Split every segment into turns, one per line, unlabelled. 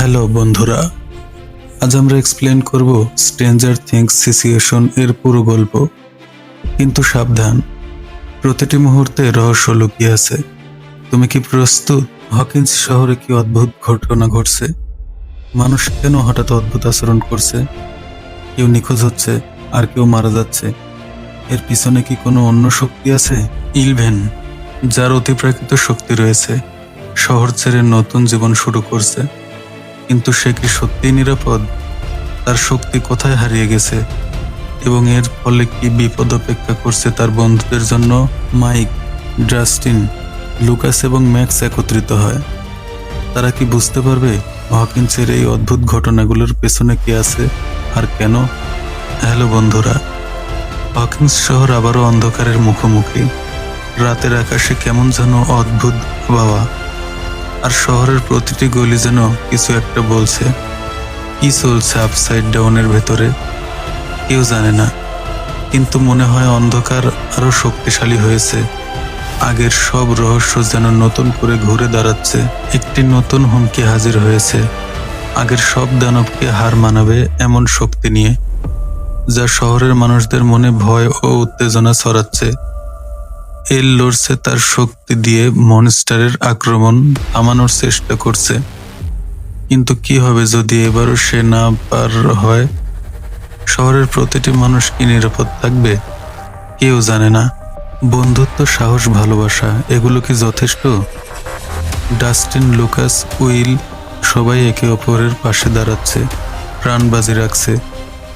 Hello বন্ধুরা, আজ আমরা এক্সপ্লেন করব স্ট্রেঞ্জার থিংস সিচুয়েশন এর পুরো গল্প। কিন্তু সাবধান, প্রতিটি মুহূর্তে রহস্য লুকিয়ে আছে। তুমি কি প্রস্তুত? হকিন্স শহরে কি অদ্ভুত ঘটনা ঘটছে? মানুষ কেন হঠাৎ অদ্ভুত আচরণ করছে? কেউ নিখোঁজ হচ্ছে, আর কেউ মারা যাচ্ছে। এর পিছনে কি কোনো অন্য শক্তি আছে? ইলভেন, যার অতিপ্রাকৃত শক্তি রয়েছে, শহর ছেড়ে নতুন জীবন শুরু করছে। কিন্তু সে কি সত্যিই নিরাপদ? তার শক্তি কোথায় হারিয়ে গেছে? এবং এর ফলে কি বিপদ অপেক্ষা করছে তার বন্ধুদের জন্য? মাইক জাস্টিন লুকাস এবং ম্যাক্স একত্রিত হয়। তারা কি বুঝতে পারবে হকিন্সের এই অদ্ভুত ঘটনাগুলোর পেছনে কি আছে আর কেন? হ্যালো বন্ধুরা, হকিন্স শহর আবারও অন্ধকারের মুখোমুখি। রাতের আকাশে কেমন যেন অদ্ভুত বাবা আর শহরের প্রতিটি গলি যেন কিছু একটা বলছে। কি চলছে আপসাইড ডাউনের ভেতরে? কেউ জানে না। কিন্তু মনে হয় অন্ধকার আরও শক্তিশালী হয়েছে। আগের সব রহস্য যেন নতুন করে ঘুরে দাঁড়াচ্ছে। একটি নতুন হুমকি হাজির হয়েছে। আগের সব দানবকে হার মানাবে এমন শক্তি নিয়ে, যা শহরের মানুষদের মনে ভয় ও উত্তেজনা ছড়াচ্ছে। এল লড়ছে তার শক্তি দিয়ে মনস্টারের আক্রমণ থামানোর চেষ্টা করছে। কিন্তু কি হবে যদি এবারও সে না পার হয়? শহরের প্রতিটি মানুষ কি নিরাপদ থাকবে? কেউ জানে না। বন্ধুত্ব, সাহস, ভালোবাসা, এগুলো কি যথেষ্ট? ডাস্টিন, লুকাস, উইল সবাই একে অপরের পাশে দাঁড়াচ্ছে, প্রাণ বাজি রাখছে।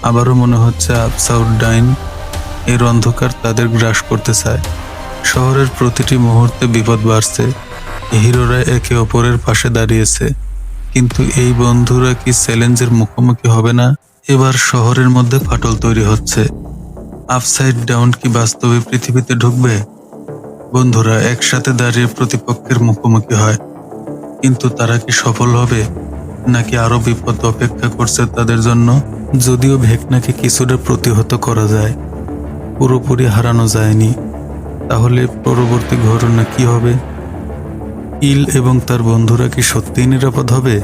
আবারও মনে হচ্ছে আপসাউড ডাইন, এর অন্ধকার তাদের গ্রাস করতে চায়। শহরের প্রতিটি মুহূর্তে বিপদ বাড়ছে। হিরোরা একে অপরের পাশে দাঁড়িয়েছে। কিন্তু এই বন্ধুরা কি চ্যালেঞ্জের মুখোমুখি হবে না? এবার শহরের মধ্যে ফাটল তৈরি হচ্ছে। আপসাইড ডাউন কি বাস্তবে পৃথিবীতে ঢুকবে? বন্ধুরা, একসাথে দাঁড়িয়ে প্রতিপক্ষের মুখোমুখি হয়। কিন্তু তারা কি সফল হবে? নাকি আরও বিপদ অপেক্ষা করছে তাদের জন্য? যদিও ভেকনাকে কিছুটা প্রতিহত করা যায়। পুরোপুরি হারানো যায়নি। তাহলে পরবর্তী ঘটনা কি হবে? ইল এবং তার বন্ধুরা কি সত্যিই নিরাপদ হবে?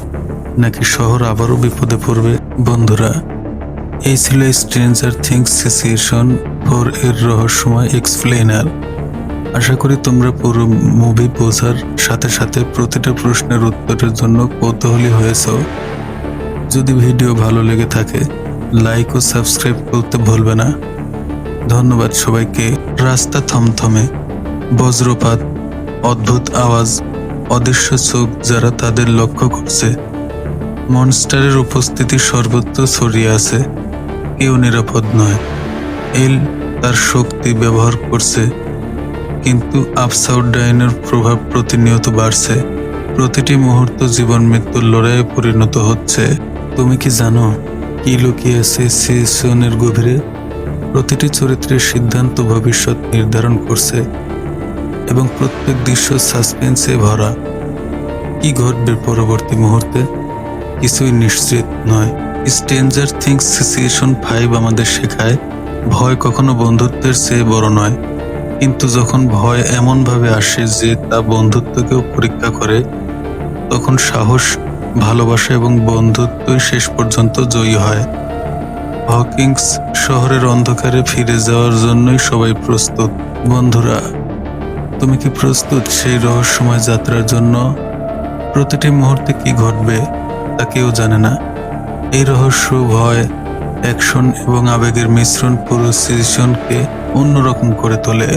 নাকি শহর আবারও বিপদে পড়বে? বন্ধুরা, এই ছিল স্ট্রেঞ্জার থিংস সিচুয়েশন ফর এর রহস্যময় এক্সপ্লেনার আশা করি তোমরা পুরো মুভি বোঝার সাথে সাথে প্রতিটা প্রশ্নের উত্তরের জন্য কৌতূহলী হয়েছ। যদি ভিডিও ভালো লেগে থাকে লাইক ও সাবস্ক্রাইব করতে ভুলবে না। ধন্যবাদ সবাইকে। রাস্তা থমথমে। বজ্রপাত, অদ্ভুত আওয়াজ, অদৃশ্য চোখ যারা তাদের লক্ষ্য করছে। মনস্টারের উপস্থিতি সর্বত্র ছড়িয়ে আছে। কেউ নিরাপদ নয়। এল তার শক্তি ব্যবহার করছে। কিন্তু আপসাউড ডাইনের প্রভাব প্রতিনিয়ত বাড়ছে। প্রতিটি মুহূর্ত জীবন মৃত্যুর লড়াইয়ে পরিণত হচ্ছে। তুমি কি জানো, কি লুকিয়ে আছে সিজনের গভীরে? প্রতিটি চরিত্রের সিদ্ধান্ত ভবিষ্যৎ নির্ধারণ করছে এবং প্রত্যেক দৃশ্য সাসপেন্সে ভরা। কি ঘটবে পরবর্তী মুহূর্তে? কিছুই নিশ্চিত নয়। স্ট্রেঞ্জার থিংস সিচুয়েশন ফাইভ আমাদের শেখায়, ভয় কখনো বন্ধুত্বের চেয়ে বড় নয়। কিন্তু যখন ভয় এমনভাবে আসে যে তা বন্ধুত্বকেও পরীক্ষা করে, তখন সাহস, ভালোবাসা এবং বন্ধুত্বই শেষ পর্যন্ত জয়ী হয়। হকিংস শহরের অন্ধকারে ফিরে যাওয়ার জন্যই সবাই প্রস্তুত। বন্ধুরা, তুমি কি প্রস্তুত সেই রহস্যময় যাত্রার জন্য? প্রতিটি মুহূর্তে কি ঘটবে তা কেউ জানে না। এই রহস্য, ভয়, অ্যাকশন এবং আবেগের মিশ্রণ পুরো সিজনকে অন্যরকম করে তোলে।